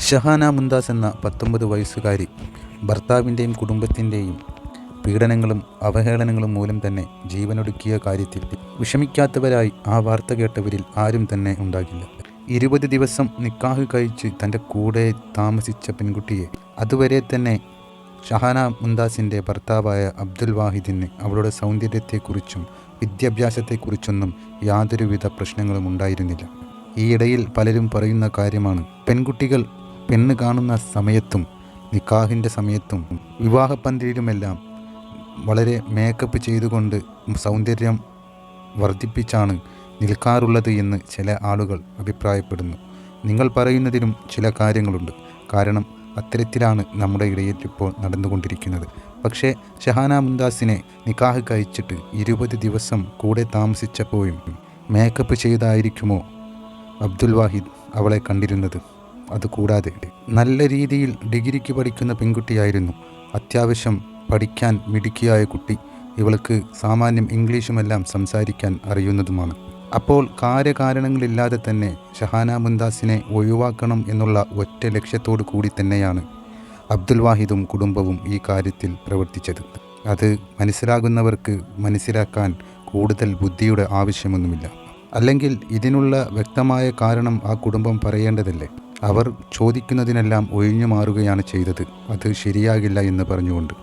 ഷഹാന മുന്താസ് എന്ന പത്തൊമ്പത് വയസ്സുകാരി ഭർത്താവിന്റെയും കുടുംബത്തിന്റെയും പീഡനങ്ങളും അവഹേളനങ്ങളും മൂലം തന്നെ ജീവനൊടുക്കിയ കാര്യത്തിൽ വിഷമിക്കാത്തവരായി ആ വാർത്ത കേട്ടവരിൽ ആരും തന്നെ ഉണ്ടാകില്ല. ഇരുപത് ദിവസം നിക്കാഹ് കഴിച്ച് തന്റെ കൂടെ താമസിച്ച പെൺകുട്ടിയെ അതുവരെ തന്നെ ഷഹാന മുന്താസിന്റെ ഭർത്താവായ അബ്ദുൽ വാഹിദിന് അവളുടെ സൗന്ദര്യത്തെക്കുറിച്ചും വിദ്യാഭ്യാസത്തെക്കുറിച്ചൊന്നും യാതൊരുവിധ പ്രശ്നങ്ങളും ഉണ്ടായിരുന്നില്ല. ഈയിടയിൽ പലരും പറയുന്ന കാര്യമാണ് പെൺകുട്ടികൾ പെണ്ണ് കാണുന്ന സമയത്തും നിക്കാഹിന്റെ സമയത്തും വിവാഹപ്പന്തിയിലുമെല്ലാം വളരെ മേക്കപ്പ് ചെയ്തുകൊണ്ട് സൗന്ദര്യം വർദ്ധിപ്പിച്ചാണ് നിൽക്കാറുള്ളത് എന്ന് ചില ആളുകൾ അഭിപ്രായപ്പെടുന്നു. നിങ്ങൾ പറയുന്നതിലും ചില കാര്യങ്ങളുണ്ട്. കാരണം അത്തരത്തിലാണ് നമ്മുടെ ഇടയിൽ ഇപ്പോൾ നടന്നുകൊണ്ടിരിക്കുന്നത്. പക്ഷേ ഷഹാന മുന്താസിനെ നിക്കാഹ് കഴിച്ചിട്ട് ഇരുപത് ദിവസം കൂടെ താമസിച്ചപ്പോഴും മേക്കപ്പ് ചെയ്തായിരിക്കുമോ അബ്ദുൽ വാഹിദ് അവളെ കണ്ടിരുന്നത്? അതുകൂടാതെ നല്ല രീതിയിൽ ഡിഗ്രിക്ക് പഠിക്കുന്ന പെൺകുട്ടിയായിരുന്നു. അത്യാവശ്യം പഠിക്കാൻ മിടുക്കിയായ കുട്ടി. ഇവൾക്ക് സാമാന്യം ഇംഗ്ലീഷുമെല്ലാം സംസാരിക്കാൻ അറിയുന്നതുമാണ്. അപ്പോൾ കാര്യകാരണങ്ങളില്ലാതെ തന്നെ ഷഹാന മുന്താസിനെ ഒഴിവാക്കണം എന്നുള്ള ഒറ്റ ലക്ഷ്യത്തോടു കൂടി തന്നെയാണ് അബ്ദുൽ വാഹിദും കുടുംബവും ഈ കാര്യത്തിൽ പ്രവർത്തിച്ചത്. അത് മനസ്സിലാകുന്നവർക്ക് മനസ്സിലാക്കാൻ കൂടുതൽ ബുദ്ധിയുടെ ആവശ്യമൊന്നുമില്ല. അല്ലെങ്കിൽ ഇതിനുള്ള വ്യക്തമായ കാരണം ആ കുടുംബം പറയേണ്ടതല്ലേ? അവർ ചോദിക്കുന്നതിനെല്ലാം ഒഴിഞ്ഞു മാറുകയാണ് ചെയ്തത്. അത് ശരിയാകില്ല എന്ന് പറഞ്ഞുകൊണ്ട്.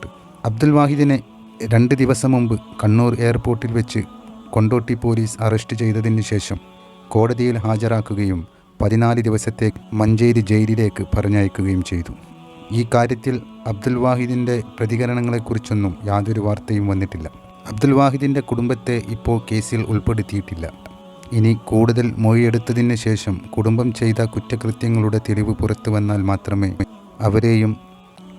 അബ്ദുൽ വാഹിദിനെ രണ്ട് ദിവസം മുമ്പ് കണ്ണൂർ എയർപോർട്ടിൽ വെച്ച് കൊണ്ടോട്ടി പോലീസ് അറസ്റ്റ് ചെയ്തതിന് ശേഷം കോടതിയിൽ ഹാജരാക്കുകയും പതിനാല് ദിവസത്തെ മഞ്ചേരി ജയിലിലേക്ക് പറഞ്ഞയക്കുകയും ചെയ്തു. ഈ കാര്യത്തിൽ അബ്ദുൽ വാഹിദിന്റെ പ്രതികരണങ്ങളെക്കുറിച്ചൊന്നും യാതൊരു വാർത്തയും വന്നിട്ടില്ല. അബ്ദുൽ വാഹിദിന്റെ കുടുംബത്തെ ഇപ്പോൾ കേസിൽ ഉൾപ്പെടുത്തിയിട്ടില്ല. ഇനി കൂടുതൽ മൊഴിയെടുത്തതിന് ശേഷം കുടുംബം ചെയ്ത കുറ്റകൃത്യങ്ങളുടെ തെളിവ് പുറത്തു വന്നാൽ മാത്രമേ അവരെയും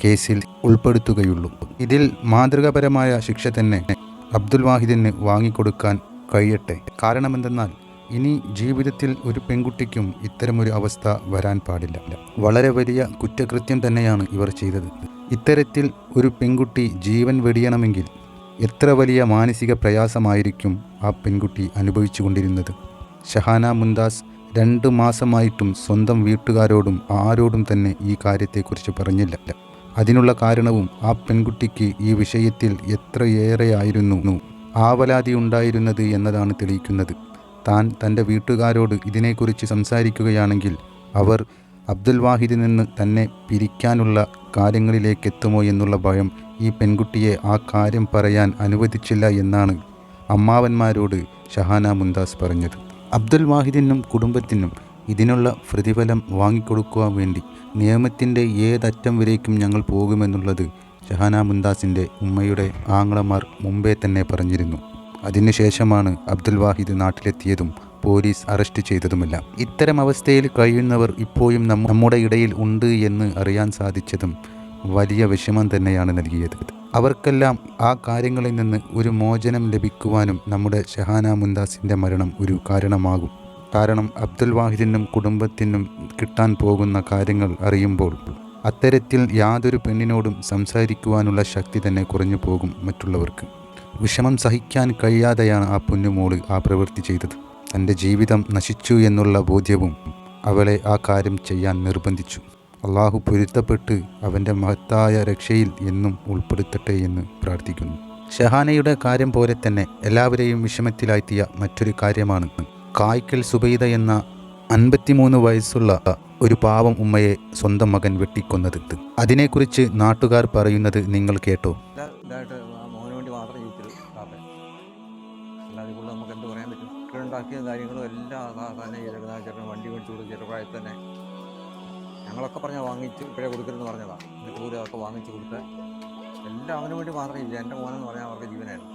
കേസിൽ ഉൾപ്പെടുത്തുകയുള്ളൂ. ഇതിൽ മാതൃകാപരമായ ശിക്ഷ തന്നെ അബ്ദുൽ വാഹിദിന് വാങ്ങിക്കൊടുക്കാൻ കഴിയട്ടെ. കാരണമെന്തെന്നാൽ ഇനി ജീവിതത്തിൽ ഒരു പെൺകുട്ടിക്കും ഇത്തരമൊരു അവസ്ഥ വരാൻ പാടില്ല. വളരെ വലിയ കുറ്റകൃത്യം തന്നെയാണ് ഇവർ ചെയ്തത്. ഇത്തരത്തിൽ ഒരു പെൺകുട്ടി ജീവൻ വെടിയണമെങ്കിൽ എത്ര വലിയ മാനസിക പ്രയാസമായിരിക്കും ആ പെൺകുട്ടി അനുഭവിച്ചു കൊണ്ടിരുന്നത് ഷഹാന മുന്താസ് രണ്ട് മാസമായിട്ടും സ്വന്തം വീട്ടുകാരോടും ആരോടും തന്നെ ഈ കാര്യത്തെക്കുറിച്ച് പറഞ്ഞില്ല. അതിനുള്ള കാരണവും ആ പെൺകുട്ടിക്ക് ഈ വിഷയത്തിൽ എത്രയേറെയായിരുന്നു. ആവലാതി ഉണ്ടായിരുന്നത് എന്നതാണ് തെളിയിക്കുന്നത്. താൻ തന്റെ വീട്ടുകാരോട് ഇതിനെക്കുറിച്ച് സംസാരിക്കുകയാണെങ്കിൽ അവർ അബ്ദുൽ വാഹിദിൽ നിന്ന് തന്നെ പിരിക്കാനുള്ള കാര്യങ്ങളിലേക്ക് എത്തുമോ എന്നുള്ള ഭയം ഈ പെൺകുട്ടിയെ ആ കാര്യം പറയാൻ അനുവദിച്ചില്ല എന്നാണ് അമ്മാവന്മാരോട് ഷഹാന മുന്താസ് പറഞ്ഞത്. അബ്ദുൽ വാഹിദിനും കുടുംബത്തിനും ഇതിനുള്ള പ്രതിഫലം വാങ്ങിക്കൊടുക്കുവാൻ വേണ്ടി നിയമത്തിന്റെ ഏതറ്റം വരേക്കും ഞങ്ങൾ പോകുമെന്നുള്ളത് ഷഹാന മുന്താസിന്റെ ഉമ്മയുടെ ആങ്ങളമാർ മുമ്പേ തന്നെ പറഞ്ഞിരുന്നു. അതിനുശേഷമാണ് അബ്ദുൽ വാഹിദ് നാട്ടിലെത്തിയതും പോലീസ് അറസ്റ്റ് ചെയ്തതുമെല്ലാം. ഇത്തരം അവസ്ഥയിൽ കഴിയുന്നവർ ഇപ്പോഴും നമ്മുടെ ഇടയിൽ ഉണ്ട് എന്ന് അറിയാൻ സാധിച്ചതും വലിയ വിഷമം തന്നെയാണ് നൽകിയത്. അവർക്കെല്ലാം ആ കാര്യങ്ങളിൽ നിന്ന് ഒരു മോചനം ലഭിക്കുവാനും നമ്മുടെ ഷഹാന മുന്താസിന്റെ മരണം ഒരു കാരണമാകും. കാരണം അബ്ദുൽ വാഹിദിനും കുടുംബത്തിനും കിട്ടാൻ പോകുന്ന കാര്യങ്ങൾ അറിയുമ്പോൾ അത്തരത്തിൽ യാതൊരു പെണ്ണിനോടും സംസാരിക്കുവാനുള്ള ശക്തി തന്നെ കുറഞ്ഞു പോകും മറ്റുള്ളവർക്ക്. വിഷമം സഹിക്കാൻ കഴിയാതെയാണ് ആ പൊന്നുമോൾ ആ പ്രവൃത്തി ചെയ്തത്. തന്റെ ജീവിതം നശിച്ചു എന്നുള്ള ബോധ്യവും അവളെ ആ കാര്യം ചെയ്യാൻ നിർബന്ധിച്ചു. അള്ളാഹു പൊരുത്തപ്പെട്ട് അവന്റെ മഹത്തായ രക്ഷയിൽ എന്നും ഉൾപ്പെടുത്തട്ടെ എന്ന് പ്രാർത്ഥിക്കുന്നു. ഷഹാനയുടെ കാര്യം പോലെ തന്നെ എല്ലാവരെയും വിഷമത്തിലാഴ്ത്തിയ മറ്റൊരു കാര്യമാണ്. കായ്ക്കൽ സുബൈദ എന്ന അൻപത്തിമൂന്ന് വയസ്സുള്ള ഒരു പാവം ഉമ്മയെ സ്വന്തം മകൻ വെട്ടിക്കൊന്നത്. അതിനെക്കുറിച്ച് നാട്ടുകാർ പറയുന്നത് നിങ്ങൾ കേട്ടോ. നമുക്ക് എന്ത് പറയാൻ പറ്റും? ഉണ്ടാക്കിയ കാര്യങ്ങളും എല്ലാം സാധാരണ ചേട്ടൻ വണ്ടി മേടിച്ചു കൊടുത്ത് ചെറുപ്രായത്തിൽ തന്നെ ഞങ്ങളൊക്കെ പറഞ്ഞ വാങ്ങിച്ച് ഇപ്പോഴേ കൊടുക്കരുതെന്ന് പറഞ്ഞതാണ് എന്നിട്ട് പോലും അതൊക്കെ വാങ്ങിച്ച് കൊടുത്ത് എല്ലാം അവന് വേണ്ടി മാത്രമേ ഇല്ല. എന്റെ മോനെന്ന് പറഞ്ഞാൽ അവർക്ക് ജീവനായിരുന്നു.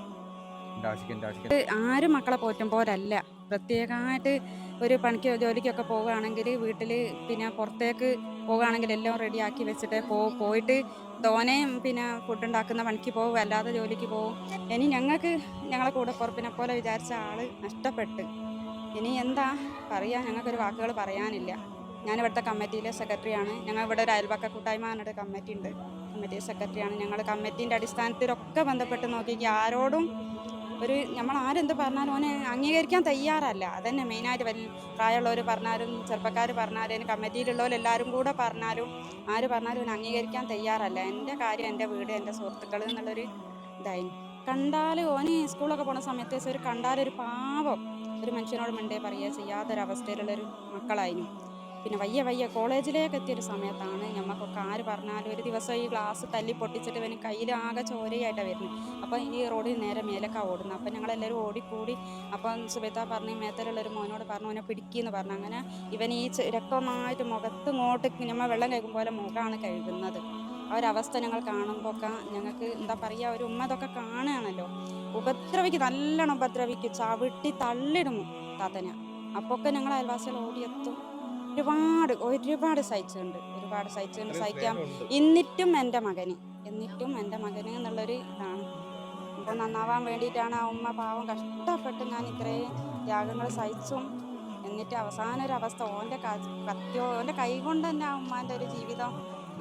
ആരും മക്കളെ പോറ്റും പോലല്ല പ്രത്യേകമായിട്ട് ഒരു പണിക്ക് ജോലിക്കൊക്കെ പോവുകയാണെങ്കിൽ വീട്ടിൽ പിന്നെ പുറത്തേക്ക് പോവുകയാണെങ്കിൽ എല്ലാം റെഡിയാക്കി വെച്ചിട്ട് പോ പോയിട്ട് തോനെയും പിന്നെ ഫുഡ് ഉണ്ടാക്കുന്ന പണിക്ക് പോകും അല്ലാതെ ജോലിക്ക് പോകും ഇനി ഞങ്ങൾക്ക് ഞങ്ങളെ കൂടെ പുറപ്പിനെ പോലെ വിചാരിച്ച ആൾ നഷ്ടപ്പെട്ട്. ഇനി എന്താ പറയുക ഞങ്ങൾക്കൊരു വാക്കുകൾ പറയാനില്ല. ഞാൻ ഇവിടുത്തെ കമ്മിറ്റിയിലെ സെക്രട്ടറിയാണ്. ഞങ്ങൾ ഇവിടെ ഒരു അയൽപക്ക കൂട്ടായ്മ പറഞ്ഞിട്ട് കമ്മിറ്റി ഉണ്ട് കമ്മിറ്റി സെക്രട്ടറിയാണ്. ഞങ്ങൾ കമ്മിറ്റീന്റെ അടിസ്ഥാനത്തിലൊക്കെ ബന്ധപ്പെട്ട് നോക്കിയെങ്കിൽ ആരോടും ഒരു നമ്മൾ ആരെന്ത് പറഞ്ഞാലും ഓനെ അംഗീകരിക്കാൻ തയ്യാറല്ല. അതന്നെ മെയിനായിട്ട് വലിയ പ്രായമുള്ളവർ പറഞ്ഞാലും ചെറുപ്പക്കാർ പറഞ്ഞാലും കമ്മിറ്റിയിലുള്ളവരെല്ലാവരും കൂടെ പറഞ്ഞാലും ആര് പറഞ്ഞാലും ഓനെ അംഗീകരിക്കാൻ തയ്യാറല്ല. എന്റെ കാര്യം എന്റെ വീട് എന്റെ സുഹൃത്തുക്കൾ എന്നുള്ളൊരു ഇതായി. കണ്ടാൽ ഓന് സ്കൂളൊക്കെ പോണ സമയത്ത് ഒരു കണ്ടാലൊരു പാവം ഒരു മനുഷ്യനോട് മിണ്ടേ പറയുക ചെയ്യാത്തൊരവസ്ഥയിലുള്ളൊരു മക്കളായിരുന്നു പിന്നെ വയ്യ വയ്യ കോളേജിലേക്ക് എത്തിയൊരു സമയത്താണ് ഞമ്മക്കൊക്കെ ആര് പറഞ്ഞാലും ഒരു ദിവസം ഈ ഗ്ലാസ് തല്ലി പൊട്ടിച്ചിട്ട് ഇവന് കയ്യിൽ ആകെ ചോരയായിട്ടാണ് വരുന്നത്. അപ്പം ഈ റോഡിൽ നേരെ മേലൊക്കെ ഓടുന്നത്. അപ്പം ഞങ്ങളെല്ലാവരും ഓടിക്കൂടി അപ്പം സുബേത്ത പറഞ്ഞ് മേത്തലുള്ള ഒരു മോനോട് പറഞ്ഞു അവനെ പിടിക്കുമെന്ന് പറഞ്ഞു. അങ്ങനെ ഇവൻ ഈ രക്തമായിട്ട് മുഖത്ത് ഇങ്ങോട്ട് ഞമ്മ വെള്ളം കഴിക്കും പോലെ മുഖമാണ് കഴുകുന്നത്. ആ ഒരു അവസ്ഥ ഞങ്ങൾ കാണുമ്പോൾ ഒക്കെ ഞങ്ങൾക്ക് എന്താ പറയുക ഒരു ഉമ്മ ഇതൊക്കെ കാണുകയാണല്ലോ. ഉപദ്രവിക്കും നല്ലോണം ഉപദ്രവിക്കും ചവിട്ടി തള്ളിടും താത്തനെ അപ്പോൾ ഒക്കെ ഞങ്ങൾ അയൽവാസികൾ ഓടിയെത്തും. ഒരുപാട് ഒരുപാട് സഹിച്ചിട്ടുണ്ട്. ഒരുപാട് സഹിച്ചിട്ടുണ്ട് സഹിക്കാം. എന്നിട്ടും എന്റെ മകന് എന്നിട്ടും എന്റെ മകന് എന്നുള്ളൊരു ഇതാണ്. അപ്പോൾ നന്നാവാൻ വേണ്ടിയിട്ടാണ് ആ ഉമ്മ പാവം കഷ്ടപ്പെട്ട് ഞാൻ ഇത്രയും ത്യാഗങ്ങൾ സഹിച്ചും എന്നിട്ട് അവസാന ഒരു അവസ്ഥ ഓന്റെ കത്തിയോ ഓന്റെ കൈ കൊണ്ട് തന്നെ ആ ഉമ്മാന്റെ ഒരു ജീവിതം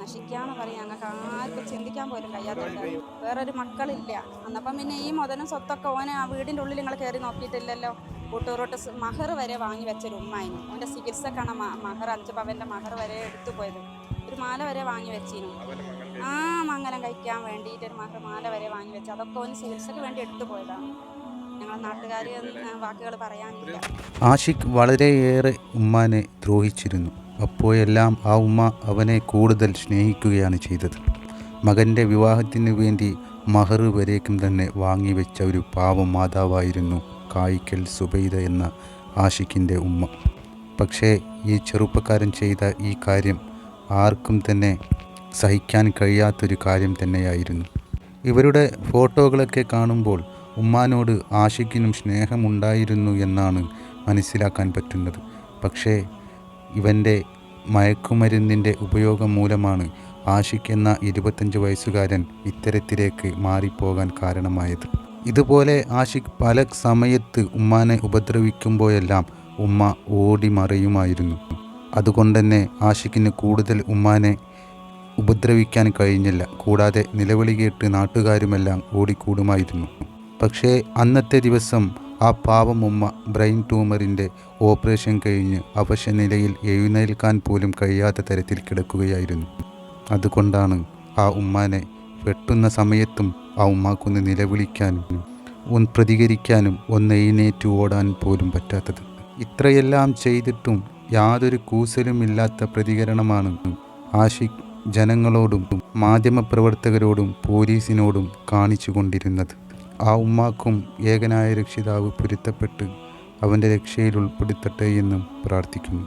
നശിക്കാന്ന് പറയാം. ഞങ്ങൾക്ക് ആർക്കും ചിന്തിക്കാൻ പോലും കഴിയാത്തുണ്ട് വേറൊരു മക്കളില്ല. അന്നപ്പം പിന്നെ ഈ മുതലും സ്വത്തൊക്കെ ഓനെ ആ വീടിന്റെ ഉള്ളിൽ നിങ്ങൾ കയറി നോക്കിയിട്ടില്ലല്ലോ. കൂട്ടൂറോട്ട് മഹർ വരെ വാങ്ങി വെച്ചൊരു ഉമ്മായിരുന്നു. അവന്റെ ചികിത്സക്കാണ് മഹർ അഞ്ച് പവന്റെ മഹർ വരെ എടുത്തു പോയത്. ഒരു മാല വരെ വാങ്ങി വെച്ചിരുന്നു. ആ മംഗലം കഴിക്കാൻ വേണ്ടിയിട്ട് ഒരു മഹർ മാല വരെ വാങ്ങി വെച്ചു. അതൊക്കെ അവന് ചികിത്സക്ക് വേണ്ടി എടുത്തു പോയതാണ്. ഞങ്ങളെ നാട്ടുകാർ വാക്കുകൾ പറയാനില്ല. ആഷിഖ് വളരെയേറെ ഉമ്മാനെ ദ്രോഹിച്ചിരുന്നു. അപ്പോഴെല്ലാം ആ ഉമ്മ അവനെ കൂടുതൽ സ്നേഹിക്കുകയാണ് ചെയ്തത്. മകന്റെ വിവാഹത്തിന് വേണ്ടി മഹർ വരേക്കും തന്നെ വാങ്ങിവെച്ച ഒരു പാവം മാതാവായിരുന്നു കായിക്കൽ സുബൈദ എന്ന ആഷിഖിന്റെ ഉമ്മ. പക്ഷേ ഈ ചെറുപ്പക്കാരൻ ചെയ്ത ഈ കാര്യം ആർക്കും തന്നെ സഹിക്കാൻ കഴിയാത്തൊരു കാര്യം തന്നെയായിരുന്നു. ഇവരുടെ ഫോട്ടോകളൊക്കെ കാണുമ്പോൾ ഉമ്മാനോട് ആഷിഖിനും സ്നേഹമുണ്ടായിരുന്നു എന്നാണ് മനസ്സിലാക്കാൻ പറ്റുന്നത്. പക്ഷേ ഇവന്റെ മയക്കുമരുന്നിന്റെ ഉപയോഗം മൂലമാണ് ആഷിഖ് എന്ന ഇരുപത്തഞ്ച് വയസ്സുകാരൻ ഇത്തരത്തിലേക്ക് മാറിപ്പോകാൻ കാരണമായത്. ഇതുപോലെ ആഷിഖ് പല സമയത്ത് ഉമ്മാനെ ഉപദ്രവിക്കുമ്പോഴെല്ലാം ഉമ്മ ഓടി മറയുമായിരുന്നു അതുകൊണ്ടുതന്നെ ആഷിഖിന് കൂടുതൽ ഉമ്മാനെ ഉപദ്രവിക്കാൻ കഴിഞ്ഞില്ല. കൂടാതെ നിലവിളി കേട്ട് നാട്ടുകാരുമെല്ലാം ഓടിക്കൂടുമായിരുന്നു. പക്ഷേ അന്നത്തെ ദിവസം ആ പാവം ഉമ്മ ബ്രെയിൻ ട്യൂമറിന്റെ ഓപ്പറേഷൻ കഴിഞ്ഞ് അവശനിലയിൽ എഴുന്നേൽക്കാൻ പോലും കഴിയാത്ത തരത്തിൽ കിടക്കുകയായിരുന്നു. അതുകൊണ്ടാണ് ആ ഉമ്മാനെ വെട്ടുന്ന സമയത്തും ആ ഉമ്മാക്കൊന്ന് നിലവിളിക്കാനും ഒന്ന് പ്രതികരിക്കാനും ഒന്ന് എഴുന്നേറ്റ് ഓടാൻ പോലും പറ്റാത്തത്. ഇത്രയെല്ലാം ചെയ്തിട്ടും യാതൊരു കൂസലും ഇല്ലാത്ത പ്രതികരണമാണ് ആഷിഖ് ജനങ്ങളോടും മാധ്യമപ്രവർത്തകരോടും പോലീസിനോടും കാണിച്ചു കൊണ്ടിരുന്നത്. ആ ഉമ്മാക്കും ഏകനായ രക്ഷിതാവ് പൊരുത്തപ്പെട്ട് അവന്റെ രക്ഷയിൽ ഉൾപ്പെടുത്തട്ടെ എന്നും പ്രാർത്ഥിക്കുന്നു.